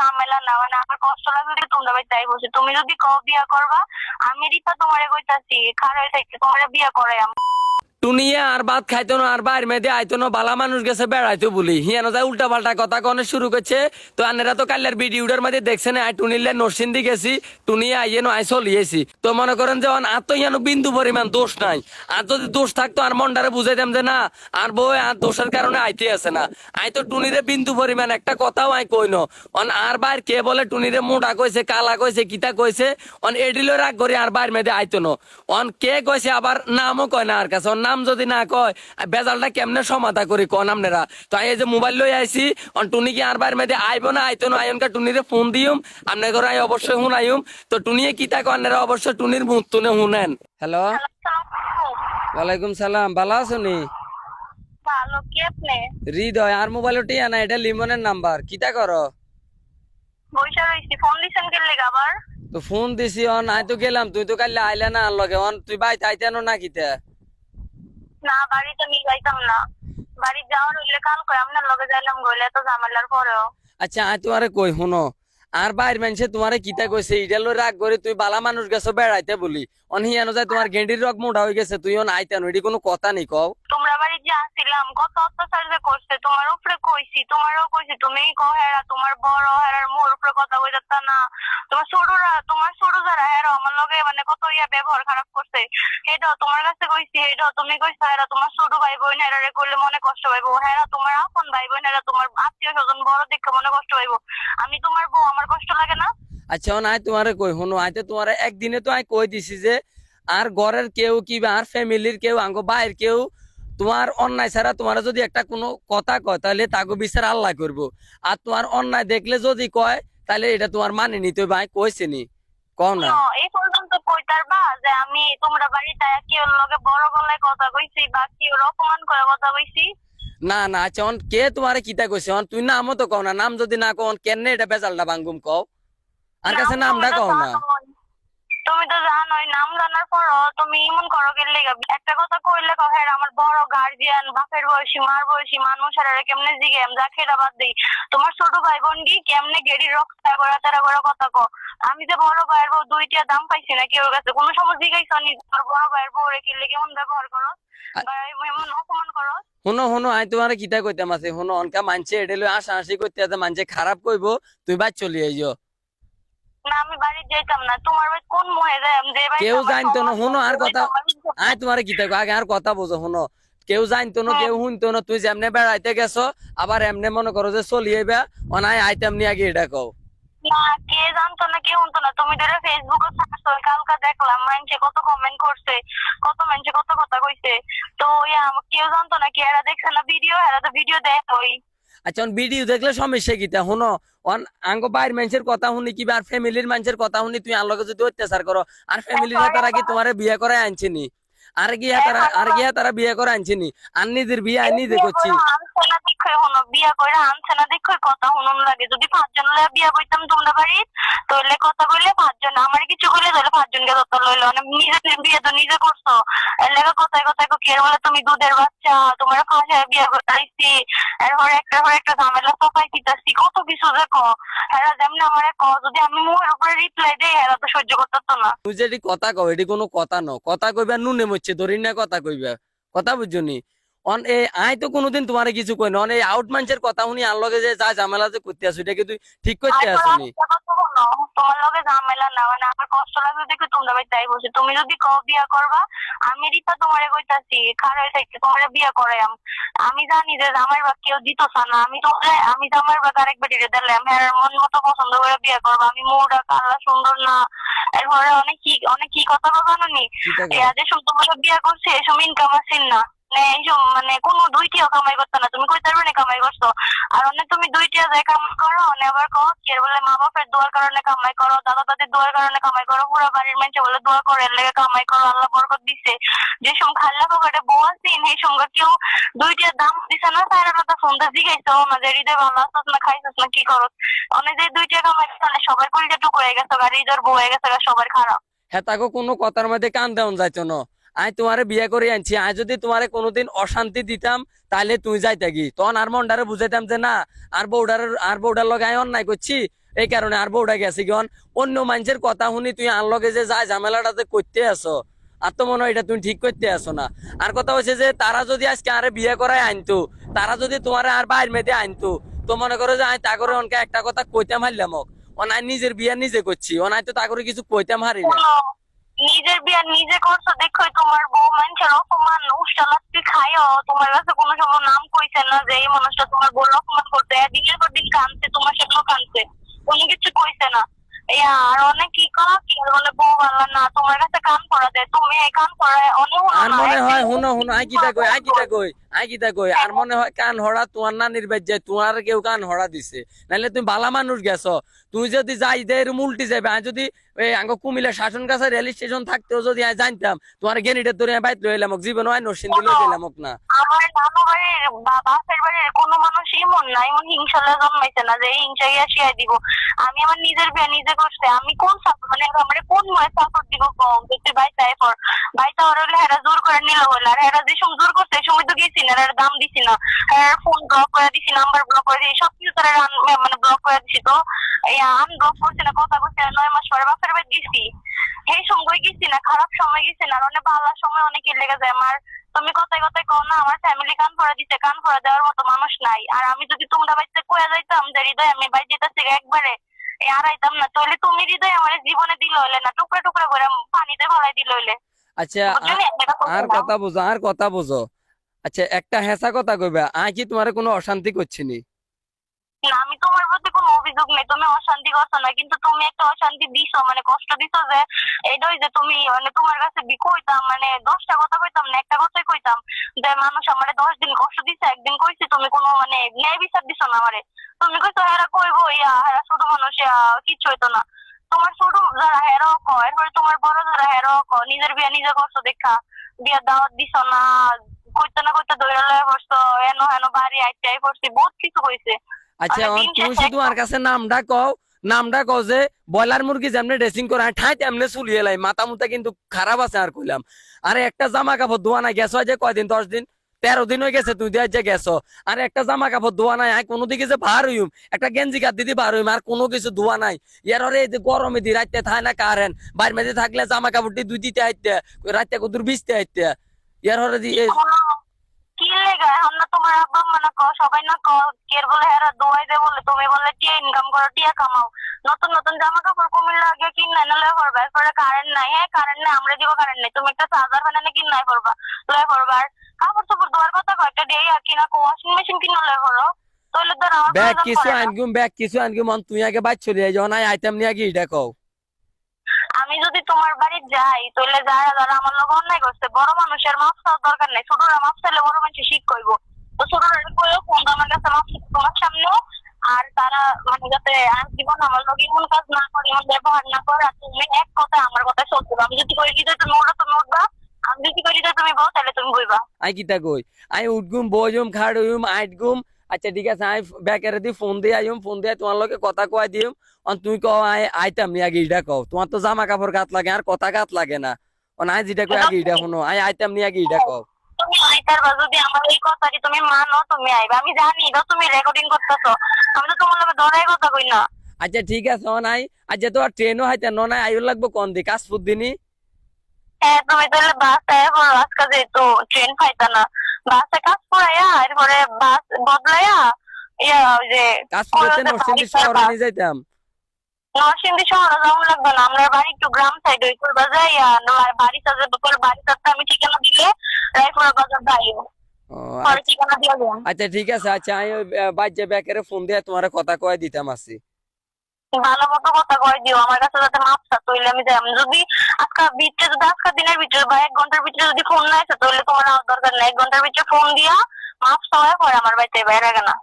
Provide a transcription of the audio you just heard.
ঝামেলা না মানে আমার কষ্ট লাগবে যে তোমরা ভাই চাই বলছি। তুমি যদি কও বিয়া করবা, আমি রিপা তোমারে কইতাছি খারাপ তোমারে বিয়া করে টুনিয়া আর ভাত খাইতো না, আর বাইর মেয়েদে আইতো না, বালা মানুষ গেছে বেড়াইতো বলি। হিয়ানো যায় উল্টা পাল্টা কথা কনে শুরু করছে। তো আনেরা তো কাল্লার ভিডিওটার মধ্যে দেখছেন আই টুনিলে নরসিন্দি গেছি টুনিয়া আইয়ে আই চলিয়েছি তো মনে করেন যে অন আর তো ইয়ানো বিন্দু পরিমাণ দোষ নাই। আর যদি দোষ থাকতো, আর মনটারে বুঝাইতাম যে না, আর বউ আর দোষের কারণে আইতে আছে না। আই তো টুনিরে বিন্দু পরিমাণ একটা কথাও আই কই ন। অন আর বাইর কে বলে টুনিরে মোটা কইছে, কালা কইছে, কিতা কইছে অন এডিলো রাগ করে, আর বাইর মেয়েদে আইতো ন। অন কে কইছে আবার নামও কয় না আর কাছে ওর নাম যদি না কয় বেজালটা কেমনে সমাধা করি কন আপনারা? তো এই যে মোবাইল লই আইছি অন টুনি কি আর বাইর মেয়েদে আইব না? আইতো না আইনকা টুনিরে ফোন দিউম আপনার ঘরে অবশ্যই শুনাইম তো টুনিয়ে কিতা কয় আপনারা অবশ্যই টুনির মুখ তুনে শুনেন। হ্যালো? ওয়ালাইকুম সালাম ভালো আছো নি? ভালো কি আপনি? হৃদয় আর মোবাইল টিয়া না এটা লিমনের নাম্বার। কিতা করো? কে তো ফোন দিছি অন আই তো গেলাম তুই তো কালি আইলে না লগে। অন তুই বাইতে আইতেনো না কিতা না, বাড়িতে নিয়ে যাইতাম না। বাড়ি যাওয়ার হইলে কাল কই আপনার লগে যাইলাম গইলে তো ঝামেলার পরেও। আচ্ছা তোমারে কই, শুনো। আর বাইর মানুষে তোমারে কিতা কইছে? ইটা লই রাগ করে তুই বালা মানুষ গেছো বেড়াইতে বলি। অন হিয়ানো যায় তোমার গেন্ডির রক মোটা হয়ে গেছে তুই অন আইতেনো এটি কোনো কথা নেই, কও। তোমরা বাড়ি যে আসছিলাম কত অত্যাচার যে করছে, তোমার উপরে কইছি, তোমারও কইছি তুমি হেরা, তোমার বড় হেরার মোর উপরে কথা কই যাতা না। তোমার ছোটরা, তোমার ছোট যারা হেরা, আমার লগে মানে কত ইয়া ব্যবহার খারাপ করছে। এটাও তোমার কাছে কইছি এটাও তুমি কইছো হেরা, তোমার ছোট ভাই বোন হেরারে করলে মনে কষ্ট পাইবো। হেরা তোমার আপন ভাই বোন হেরা তোমার আত্মীয় স্বজন বড় দেখে মনে কষ্ট পাইবো। আমি তোমার বউ আমার কষ্ট লাগে না? আচ্ছা অন তোমারে কই শুনো আইতে তোমারে একদিনে তো আই কই দিছি যে আর ঘরের কেউ কি আর ফ্যামিলির কেউ আঙ্গ বাইর কেউ তোমার অন্যায় ছাড়া তোমার যদি একটা কোনো কথা কয় তাহলে তাকে বিচার আল্লাহ করব। আর তোমার অন্যায় দেখলে যদি কয় তাহলে এটা তোমার মানে নিতে ভাই কইছে নি। কও না। এই পর্যন্ত কইতার বা যে আমি তোমরা বাড়িতে কেউ লগে বড় গলায় কথা কইছি বা কেউ অপমান করে কথা কইছি না না আচ্ছা অন কে তোমারে কিতা কইছে? অন তুই নামও তো কও না। নাম যদি না কও কেনে এটা বেজালটা ভাঙ্গুম কও? আর কাছে নাম নামটা কও না। তুমি তো জানোই নাম জানার পরও তুমি এমন করো গেলে একটা কথা কইলে কও হ্যাঁ আমার বড় গার্জিয়ান বাপের বয়সী মার বয়সী মানুষ আর কেমনে জিগে? আমি যা খেলা বাদ দিই। তোমার ছোট ভাই বোন দি কেমনে গেড়ির রক্ত করা তারা করে কথা কো আমি যে বড় ভাইয়ের বউ দুইটা দাম পাইছি না কেউ কাছে? কোনো সময় জিগাইছ নি বড় ভাইয়ের বউ রেখে কেমন ব্যবহার করো? এমন শুনো শুনো আই তোমারে কিতা কইতাম আছে শুনো অনকা মানছে এডে লই আশা আশি করতে আছে মানছে খারাপ কইবো তুই বাদ চলি আইজো। না আমি বাড়ি যেতাম না তোমার ভাই কোন মোহে যায়? যে বাড়িতে কেউ জানতো না, শোনো আর কথা- তোমার ইজ্জত কিতা কই আগে আর কথা বোঝো শুনো। কেউ জানতো না হ্যাঁ। কেউ শুনতো না তুই যেমনে বেড়াইতে গেছো আবার এমনে মনে করো যে চলি আইবা অনাই আইতাম নি আগে এটা কও। না কে জানতো না কে শুনতো না। তুমি ধরে ফেসবুকে ছাড়ছো কালকা দেখলাম মানুষে কত কমেন্ট করছে কত মানুষে কত কথা কইছে। তো ইয়া কেউ জানতো না কি এরা দেখছে না ভিডিও এরা তো ভিডিও দেখ ওই আচ্ছা ভিডিও দেখলে সমস্যা কিতা শুনো অন আঙ্গ বাইর মানুষের কথা শুনি কিবা আর ফ্যামিলির মানুষের কথা শুনি তুই আনলকে যদি অত্যাচার করো আর ফ্যামিলির তারা কি তোমারে বিয়ে করে আনছে নি আর গিয়া তারা আর গিয়া তারা বিয়ে করে আনছে নি আর নিজের বিয়ে আমি নিজে বিয়া করে আনছে না কথা শুনুন লাগে। যদি পাঁচজন লয়ে বিয়া কইতাম তোমরা কথা কইলে আমার কিছু কইলে তাহলে লইলো। মানে নিজে বিয়ে তো নিজে করছ কথায় কথায় বলে, তুমি দুধের বাচ্চা, তোমার বিয়া এরপরে একটা একটা ঝামেলা সবাই কত কিছু দেখো। এরা যেমন আমার ক যদি আমি মুখের উপরে রিপ্লাই দেই, এরা তো সহ্য করতে না। তুই যেটি কথা কও, এটি কোনো কথা ন কথা কইবা নুনে মরছে ধরি না কথা কইবা। কথা বুঝছ নি? অন এই আই তো কোনোদিন তোমারে কিছু কই না। এই আউট মানুষের কথা শুনি আর লগে যে যা ঝামেলা যে করতে আসো এটা কি তুই ঠিক করতে আসো নি তোমার লগে ঝামেলা না মানে আমার কষ্ট লাগবে দেখে তোমরা ভাই তাই বলছি। তুমি যদি কও বিয়া করবা আমি রিপা তোমারে কইতাছি খারাপ থাকতে তোমারে বিয়া করাইম আমি জানি যে জামাই বা কেউ দিত না আমি তোমারে আমি জামাই বা আরেক বেটিরে দিলাম। হ্যাঁ মন মতো পছন্দ করে বিয়া করবা আমি মুডা কালা সুন্দর না। এরপরে অনেক কি অনেক কি কথা বলো নি কিতা কও? এরা যে সব বিয়া করছে এসব ইনকাম আসেন না। মানে মানে কোনো দুইটিও কামাই করতে না। তুমি কইতে পারবে না কামাই করছ? আর অনেক তুমি দুইটিয়া যায় কামাই করো আবার কো কি বলে মা বাপের দোয়ার কারণে কামাই করো দাদা দাদির দোয়ার কারণে কামাই করো, পুরো বাড়ির বলে দোয়া করে, এর লেগে কামাই করো, আল্লাহ বরকত দিছে। যে পকেটে বউ এই সঙ্গে কেউ দুইটিয়া দাম দিছে না, তার জিগাইছো না যে হৃদয় ভালো আসছ না, খাইছিস না, কি করো অনেক যে দুইটিয়া কামাই করছে সবার কলিজা টুকু হয়ে গেছে, আর হৃদয়ের বউ হয়ে গেছে সবার খারাপ। হ্যাঁ তাকে কোনো কথার মধ্যে কান দেওয়া যাইতো না। আই তোমারে বিয়ে করে আনছি। আই যদি তোমারে কোনোদিন অশান্তি দিতাম, তাহলে তুই যাইতে কি? তখন আর মনটারে বুঝাইতাম যে না, আর বউডার আর বউডার লগে আই অন্যায় করছি। এই কারণে আর বউটা গেছি গন অন্য মানুষের কথা শুনি তুই আনলগে যে যায় ঝামেলাটাতে করতে আসো আর তো মনে হয় এটা তুমি ঠিক করতে আসো না। আর কথা হচ্ছে যে তারা যদি আজকে আরে বিয়ে করায় আনতো, তারা যদি তোমার আর বাইর মেয়েতে আনতো, তো মনে করো যে আমি তা করে অনকে একটা কথা কইতাম হারলাম অনাই নিজের বিয়ে নিজে করছি অনাই তো তা করে কিছু কইতাম হারি না। নিজের বিয়া নিজে করছ দেখো তোমার বউ মানুষের অপমান উষ্টালাস্তি খাইও তোমার কাছে কোনো সময় নাম কইছে না যে এই মানুষটা তোমার বউ অপমান করতে দিনের পর দিন কানছে তোমার সেগুলো কানছে কোনো কিছু কইছে না। আর অনেক কি করা কি বলে, বউ ভালো না, তোমার কাছে কান করা দেয় তুমি এই কান করায় অনেক মনে হয়, হুনো হুনো, আই কিটা কই, আই কিটা কই? কিটা কই আর মনে হয় কান হড়া তোমার নানির বেজে তোমার কেউ কান হড়া দিছে। নাহলে তুমি বালা মানুষ গেছো। তুই যদি যাই দে এরম উল্টি যাবে আমি যদি এই আঙ্গ কুমিল্লা শাসন কাছে রেল স্টেশন থাকতেও যদি আমি জানতাম তোমার গেনিটা ধরে বাইত জীবন হয় নরসিং দিলে দিলাম না। আমার নানু বাড়ির বাপের বাড়ির কোনো মানুষ ইমন না এমন হিংসালে জন্মাইছে না যে এই আসিয়াই দিব। আমি আমার নিজের বিয়ে নিজে করছে আমি কোন মানে আমার কোন ময়ে সাপোর্ট দিব কম? তুই ভাই চাই পর। ভাই তো হলে হেরা জোর করে নিল হইল আর হেরা যে সময় জোর করছে এই সময় তো গেছি না এর দাম দিছি না। ফোন ব্লক করে দিছি নাম্বার ব্লক করে দিছি সব কিছু তারা মানে ব্লক করে দিছি তো। আন ব্লক করছে না কথা করছে না নয় মাস পরে বাপের বাড়ি গেছি। এই সময় গেছি না খারাপ সময় গেছি না অনেক ভালো সময় অনেকে লেগে যায়। আমার তুমি কথায় কথায় কও না আমার ফ্যামিলি কান ভরা দিতে কান ভরা দেওয়ার মতো মানুষ নাই। আর আমি যদি তোমরা বাড়িতে কয়ে যাইতাম যে হৃদয় আমি বাড়ি যেতেছি একবারে আড়াইতাম না তাহলে তুমি হৃদয় আমার জীবনে দিল হইলে না টুকরা টুকরা করে পানিতে ভরাই দিল হইলে। আচ্ছা আর কথা বুঝো আর কথা বুঝো। আচ্ছা একটা হেসা কথা কইবা আই কি তোমার কোনো অশান্তি করছিনি না? আমি তোমার প্রতি কোনো অভিযোগ নেই, তুমি অশান্তি করছ না, কিন্তু তুমি একটা অশান্তি দিছো মানে কষ্ট দিছো যে এইটাই যে তুমি মানে তোমার কাছে কইতাম মানে দশটা কথা কইতাম না, একটা কথাই কইতাম যে, মানুষ আমারে দশ দিন কষ্ট দিছে, একদিন কইছি তুমি কোনো মানে ন্যায় বিচার দিছো না আমারে। তুমি কইছো, হেরা কইবো, ইয়া, হেরা ছোট মানুষ কিচ্ছু হইতো না। তোমার ছোট যারা হেরাও ক এরপরে তোমার বড় যারা হেরাও ক নিজের বিয়া নিজে করছ দেখা, বিয়া দাওয়াত দিছো না কইতে না কইতে দৌড়া লয়ে পড়ছো এনো হেনো বাড়ি আইতে আই পড়ছি বহুত কিছু কইছে। আচ্ছা তুমি শুধু আর কাছে নামটা কও নামটা কও যে ব্রয়লার মুরগি যেমনে ড্রেসিং করে আমি ঠাই তেমনে চুলিয়ে লাই মাথা মুতা কিন্তু খারাপ আছে আর কইলাম। আরে একটা জামা কাপড় ধোয়া নাই গেছো যে কয়দিন? দশ দিন? তেরো দিন হয়ে গেছে তুই যে গেছো। আর একটা জামা কাপড় ধোয়া নাই আমি কোনো দিকে যে ভার হইম একটা গেঞ্জি কাট দিদি ভার হইম আর কোনো কিছু ধোয়া নাই। ইয়ার এই যে গরমে দি রাইতে থায় না কারেন বাইর মেঝে থাকলে জামা কাপড়টি দুই দিতে হাইতে রাইতে কুদুর বিছতে হাইতে ইয়ার দি কি লেগা? এখন না তোমার আব্বা আম্মা না কও সবাই না কও কের বলে হেরা দোয়াই দে বলে তুমি বলে টিয়া ইনকাম করো টিয়া কামাও। নতুন নতুন জামা কাপড় কুমিল্লা আগে কিনে এরপরে কারেন্ট নাই হ্যাঁ কারেন্ট নাই আমরা দিব কারেন্ট নাই। তুমি একটা চার্জার লয়ে কাপড় চোপড় ধোয়ার কথা দিয়ে কিনা ওয়াশিং মেশিন লয়ে ব্যাগ কিছু আনগুম ব্যাগ কিছু আনগুম তুই আগে বাইর চলে যাই যখন আইটেম নিয়ে আগে এটা কও। তোমার বাড়ি যাই তাহলে যারা যারা আমার লোক অন্যায় করছে, বড় মানুষের মাপ চাওয়ার দরকার নেই। ছোটরা মাপ চাইলে বড় মানুষ শিখ করব তো ছোটরা কইও ফোন আমার কাছে মাপ তোমার সামনে আর তারা মানে যাতে আর জীবন আমার লোক এমন কাজ না করে, এমন ব্যবহার না করে, আর তুমি এক কথা আমার কথা চলতে। আমি যদি কই দিতে তুমি ওটা তুমি উঠবা, আমি যদি কই দিতে তুমি বউ তাহলে তুমি বইবা। আই কিতা কই? আই উঠগুম, বইজুম খাড় হইম আইটগুম আচ্ছা ঠিক আছে আই ব্যাকের দি ফোন দিয়ে আইম ফোন দিয়ে তোমার লগে কথা কয় দিম। অন কও আই আইতাম নি আগে ইডা কও। তোমার তো জামা কাপড় গাত লাগে আর কথা গাত লাগে না। অন আই যেটা কই আগে ইডা শুনো। আই আইতাম নি আগে কও। তুমি আইতার যদি আমার এই কথাটি তুমি মানো তুমি আইবা। আমি জানি তুমি রেকর্ডিং করতেছো। আমি তো তোমার লগে ধরাই কথা কই না। আচ্ছা ঠিক আছে অন আই আচ্ছা তো ট্রেনও হাইতে ন নাই আইও লাগবো কোন দি কাশপুর দিনই হ্যাঁ তুমি তাহলে বাসে এখন আজকে যেহেতু ট্রেন পাইতা না। বাসে কাজ করাইয়া এরপরে বাস বদলাইয়া ইয়া ওই যে কাশপুরেতে কলকাতা নরসিংদী শহরে নিয়ে যাইতাম। নরসিংদী শহরে যাওয়া লাগবে না আমরা বাড়ি একটু গ্রাম সাইড ওই করবা যাইয়া বাড়ি সাজে বকর বাড়ি সাজতে আমি ঠিকানা দিলে রায়পুরা বাজার যাইব দিয়ে আচ্ছা ঠিক আছে আচ্ছা আমি বাইজে ব্যাকেরে ফোন দিয়ে তোমার কথা কয় দিতাম আসি। ভালো মতো কথা কয় দিও আমার কাছে যাতে মাপসা তৈলে আমি যাই। আমি যদি আজকে ভিতরে যদি আজকে দিনের ভিতরে বা এক ঘণ্টার ভিতরে যদি ফোন না আসে, তাহলে তোমার আর দরকার নেই। এক ঘণ্টার ভিতরে ফোন দিয়া মাপসা হয়ে পরে আমার বাড়িতে, বাইরে গেনা।